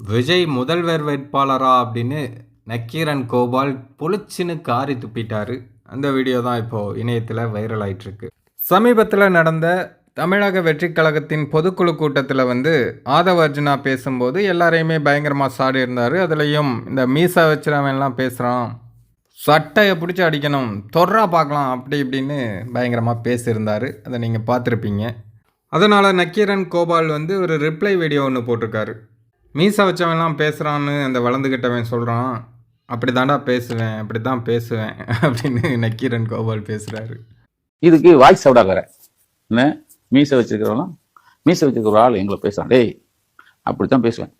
விஜய் முதல்வர் வேட்பாளரா அப்படின்னு நக்கீரன் கோபால் புளிச்சின்னு காரி துப்பிட்டாரு. அந்த வீடியோ தான் இப்போது இணையத்தில் வைரல் ஆயிட்டிருக்கு. சமீபத்தில் நடந்த தமிழக வெற்றி கழகத்தின் பொதுக்குழு கூட்டத்தில் வந்து ஆதவ அர்ஜுனா பேசும்போது எல்லாரையுமே பயங்கரமாக சாடி இருந்தார். அதுலேயும் இந்த மீசா வச்சுறவன்லாம் பேசுகிறான் சட்டையை பிடிச்சி அடிக்கணும் தொர்றா பார்க்கலாம் அப்படி இப்படின்னு பயங்கரமாக பேசியிருந்தார். அதை நீங்கள் பார்த்துருப்பீங்க. அதனால் நக்கீரன் கோபால் வந்து ஒரு ரிப்ளை வீடியோ ஒன்று போட்டிருக்காரு. மீசா வச்சவன்லாம் பேசுகிறான்னு அந்த வளர்ந்துக்கிட்டவன் சொல்கிறான் அப்படி தாண்டா பேசுவேன் அப்படி தான் பேசுவேன் அப்படின்னு நக்கீரன் கோபால் பேசுகிறாரு இதுக்கு வாய்ஸ் வேற என்ன? மீசை வச்சிருக்கிறவங்களாம் மீசை வச்சிருக்கிற ஒரு ஆள் எங்களை பேசுறான். டேய் அப்படித்தான் பேசுவேன்.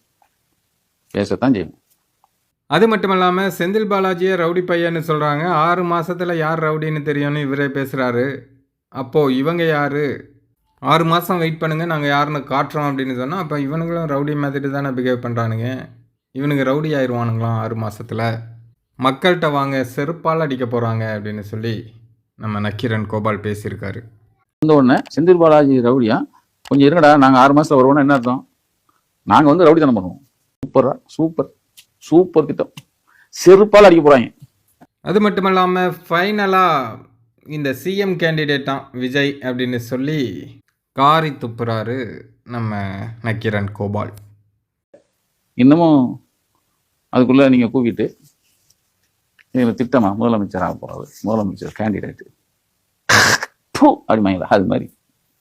பேசத்தான் செய்வேன். அது மட்டும் இல்லாமல் செந்தில் பாலாஜியை ரவுடி பையன்னு சொல்கிறாங்க ஆறு மாசத்துல யார் ரவுடின்னு தெரியும்னு இவரே பேசுகிறாரு அப்போது இவங்க யார்? ஆறு மாதம் வெயிட் பண்ணுங்க நாங்கள் யாருன்னு காட்டுறோம் அப்படின்னு சொன்னால் அப்போ இவனுங்களும் ரவுடி மாதிரி தானே பிஹேவ் பண்ணுறானுங்க இவனுங்க ரவுடி ஆயிடுவானுங்களாம் ஆறு மாசத்துல. மக்கள்கிட்ட வாங்க செருப்பால் அடிக்க போகிறாங்க அப்படின்னு சொல்லி நம்ம நக்கீரன் கோபால் பேசியிருக்காரு. வந்த உடனே செந்தில் பாலாஜி ரவுடியா கொஞ்சம் இருங்கடா நாங்கள் ஆறு மாசத்துல வருவோம்னா என்ன அர்த்தம்? நாங்கள் வந்து ரவுடி தானே பண்ணுவோம். சூப்பரா சூப்பர் சூப்பர் திட்டம். செருப்பால் அடிக்க போறாங்க. அது மட்டும் இல்லாமல் ஃபைனலாக இந்த சிஎம் கேண்டிடேட்டாம் விஜய் அப்படின்னு சொல்லி காரி துப்புறாரு நம்ம நக்கீரன் கோபால். இன்னமும் அதுக்குள்ளே நீங்கள் கூப்பிட்டு எங்களை திட்டமா முதலமைச்சர் ஆக போறாரு. முதலமைச்சர் கேண்டிடேட் அப்படிமாங்களா அது மாதிரி.